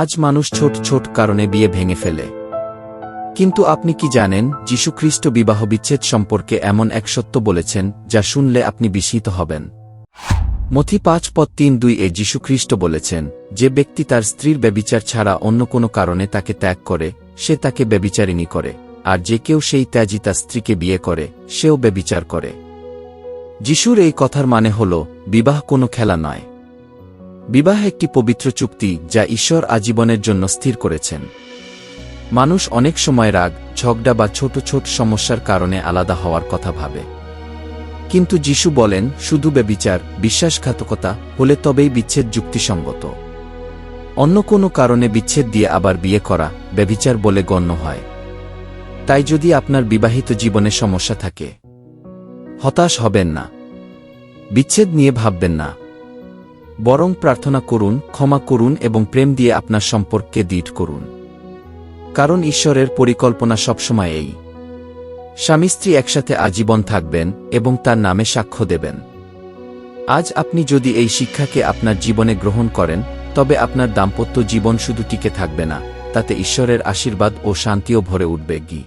আজ মানুষ ছোট ছোট কারণে বিয়ে ভেঙে ফেলে। কিন্তু আপনি কি জানেন, যীশুখ্রিস্ট বিবাহ বিচ্ছেদ সম্পর্কে এমন এক সত্য বলেছেন, যা শুনলে আপনি বিস্মিত হবেন। মথি পাঁচ পদ তিন দুই এ যীশুখ্রিস্ট বলেছেন, যে ব্যক্তি তার স্ত্রীর ব্যবিচার ছাড়া অন্য কোনো কারণে তাকে ত্যাগ করে, সে তাকে ব্যবিচারিণী করে, আর যে কেউ সেই ত্যাজি তার স্ত্রীকে বিয়ে করে, সেও ব্যবিচার করে। যিশুর এই কথার মানে হল, বিবাহ কোনো খেলা নয়। বিবাহ একটি পবিত্র চুক্তি যা ঈশ্বর আজীবনের জন্য স্থির করেছেন। মানুষ অনেক সময় রাগ, ঝগড়া বা ছোট ছোট সমস্যার কারণে আলাদা হওয়ার কথা ভাবে। কিন্তু যিশু বলেন, শুধু বেবিচার বিশ্বাসঘাতকতা, হলে তবেই বিচ্ছেদ যুক্তিসঙ্গত। অন্য কোনো কারণে বিচ্ছেদ দিয়ে আবার বিয়ে করা, ব্যবিচার বলে গণ্য হয়। তাই যদি আপনার বিবাহিত জীবনে সমস্যা থাকে, হতাশ হবেন না। বিচ্ছেদ নিয়ে ভাববেন না। বরং প্রার্থনা করুন, ক্ষমা করুন এবং প্রেম দিয়ে আপনার সম্পর্ককে দৃঢ় করুন। কারণ ঈশ্বরের পরিকল্পনা সবসময় এই। স্বামী স্ত্রী একসাথে আজীবন থাকবেন এবং তার নামে সাক্ষ্য দেবেন। আজ আপনি যদি এই শিক্ষাকে আপনার জীবনে গ্রহণ করেন, তবে আপনার দাম্পত্য জীবন শুধু টিকে থাকবে না, তাতে ঈশ্বরের আশীর্বাদ ও শান্তিও ভরে উঠবে গি।